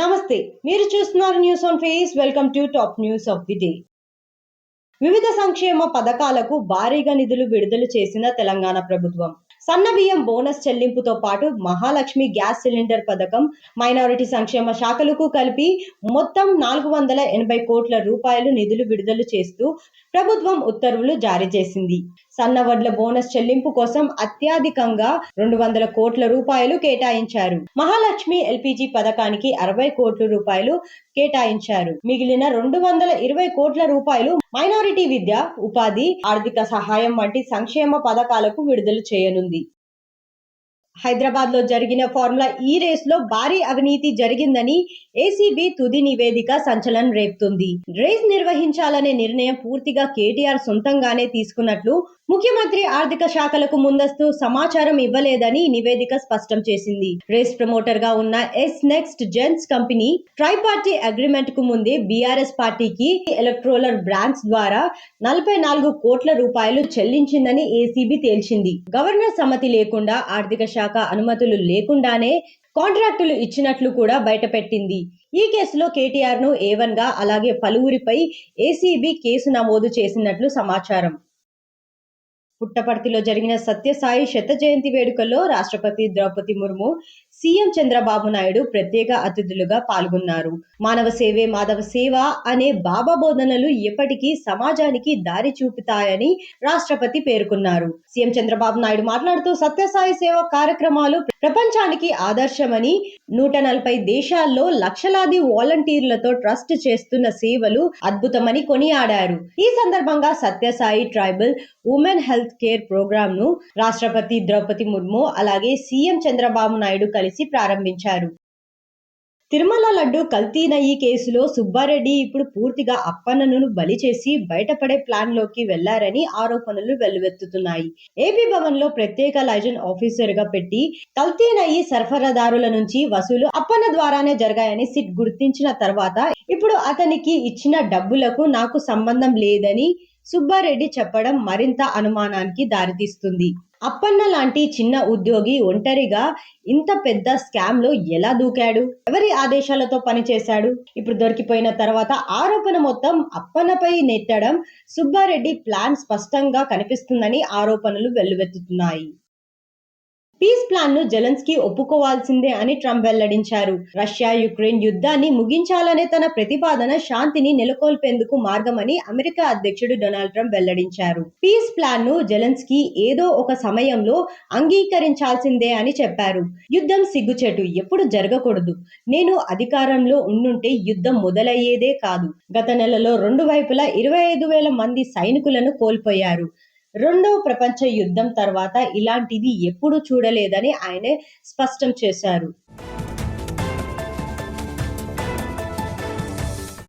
నమస్తే మీరు చూస్తున్నారు news on face welcome to top news of the day వివిధ సంక్షేమ పథకాలకు భారీగా నిధులు విడుదల చేసిన తెలంగాణ ప్రభుత్వం. సన్నబియ్యం బోనస్ చెల్లింపుతో పాటు మహాలక్ష్మి గ్యాస్ సిలిండర్ పథకం మైనారిటీ సంక్షేమ శాఖలకు కలిపి మొత్తం నాలుగు వందల ఎనభై కోట్ల రూపాయలు నిధులు విడుదల చేస్తూ ప్రభుత్వం ఉత్తర్వులు జారీ చేసింది. సన్నవడ్ల బోనస్ చెల్లింపు కోసం అత్యధికంగా రెండు వందల కోట్ల రూపాయలు కేటాయించారు. మహాలక్ష్మి ఎల్పిజి పథకానికి అరవై కోట్ల రూపాయలు కేటాయించారు. మిగిలిన రెండు వందల ఇరవై కోట్ల రూపాయలు మైనారిటీ విద్య ఉపాధి ఆర్థిక సహాయం వంటి సంక్షేమ పథకాలకు విడుదల చేయనుంది. హైదరాబాద్లో జరిగిన ఫార్ములా ఈ రేస్లో భారీ అవినీతి జరిగిందని ఏసీబీ తుది నివేదిక సంచలనం రేపుతుంది. రేస్ నిర్వహించాలనే నిర్ణయం పూర్తిగా కేటీఆర్ సొంతంగానే తీసుకున్నట్లు ముఖ్యమంత్రి ఆర్థిక శాఖలకు ముందస్తు సమాచారం ఇవ్వలేదని నివేదిక స్పష్టం చేసింది. రేస్ ప్రమోటర్గా ఉన్న ace next gens company tri party అగ్రిమెంట్కు ముందే బీఆర్ఎస్ పార్టీకి ఎలక్ట్రోలర్ బ్రాంచ్ ద్వారా నలభై నాలుగు కోట్ల రూపాయలు చెల్లించిందని ఏసీబీ తేల్చింది. గవర్నర్ సమ్మతి లేకుండా ఆర్థిక శాఖ అనుమతులు లేకుండానే కాంట్రాక్టులు ఇచ్చినట్లు కూడా బయటపెట్టింది. ఈ కేసులో కేటీఆర్ను ఏవన్గా అలాగే పలువురిపై ఏసీబీ కేసు నమోదు చేసినట్లు సమాచారం. పుట్టపర్తిలో జరిగిన సత్యసాయి శత జయంతి వేడుకల్లో రాష్ట్రపతి ద్రౌపది ముర్ము సీఎం చంద్రబాబు నాయుడు ప్రత్యేక అతిథులుగా పాల్గొన్నారు. మానవ సేవే మాధవ సేవ అనే బాబా బోధనలు ఎప్పటికీ సమాజానికి దారి చూపుతాయని రాష్ట్రపతి పేర్కొన్నారు. సీఎం చంద్రబాబు నాయుడు మాట్లాడుతూ సత్యసాయి సేవ కార్యక్రమాలు ప్రపంచానికి ఆదర్శమని నూట నలభై దేశాల్లో లక్షలాది వాలంటీర్లతో ట్రస్ట్ చేస్తున్న సేవలు అద్భుతమని కొనియాడారు. ఈ సందర్భంగా Sathya Sai tribal women health care ప్రోగ్రామ్ను రాష్ట్రపతి ద్రౌపది ముర్ము అలాగే సీఎం చంద్రబాబు నాయుడు కలిసి ప్రారంభించారు. తిరుమల లడ్డు కల్తీనయ్యి కేసులో సుబ్బారెడ్డి ఇప్పుడు పూర్తిగా అప్పన్నను బలి చేసి బయటపడే ప్లాన్లోకి వెళ్ళారని ఆరోపణలు వెల్లువెత్తుతున్నాయి. ఏపీ భవన్లో ప్రత్యేక లైజన్ ఆఫీసర్గా పెట్టి కల్తీనయ్యి సరఫరాదారుల నుంచి వసూలు అప్పన్న ద్వారానే జరిగాయని సిట్ గుర్తించిన తర్వాత ఇప్పుడు అతనికి ఇచ్చిన డబ్బులకు నాకు సంబంధం లేదని సుబ్బారెడ్డి చెప్పడం మరింత అనుమానానికి దారితీస్తుంది. అప్పన్న లాంటి చిన్న ఉద్యోగి ఒంటరిగా ఇంత పెద్ద స్కామ్లో ఎలా దూకాడు? ఎవరి ఆదేశాలతో పనిచేశాడు? ఇప్పుడు దొరికిపోయిన తర్వాత ఆరోపణ మొత్తం అప్పన్నపై నెట్టడం సుబ్బారెడ్డి ప్లాన్ స్పష్టంగా కనిపిస్తుందని ఆరోపణలు వెల్లువెత్తుతున్నాయి. పీస్ ప్లాన్ను జెలెన్స్కీ ఒప్పుకోవాల్సిందే అని ట్రంప్ వెల్లడించారు. రష్యా యుక్రెయిన్ యుద్ధాన్ని ముగించాలనే తన ప్రతిపాదన శాంతిని నెలకొల్పేందుకు మార్గమని అమెరికా అధ్యక్షుడు డొనాల్డ్ ట్రంప్ వెల్లడించారు. పీస్ ప్లాన్ను జెలెన్స్కీ ఏదో ఒక సమయంలో అంగీకరించాల్సిందే అని చెప్పారు. యుద్ధం సిగ్గుచేటు ఎప్పుడు జరగకూడదు. నేను అధికారంలో ఉండుంటే యుద్ధం మొదలయ్యేదే కాదు. గత నెలలో రెండు వైపులా ఇరవై ఐదు వేల మంది సైనికులను కోల్పోయారు. రెండవ ప్రపంచ యుద్ధం తర్వాత ఇలాంటిది ఎప్పుడూ చూడలేదని ఆయన స్పష్టం చేశారు.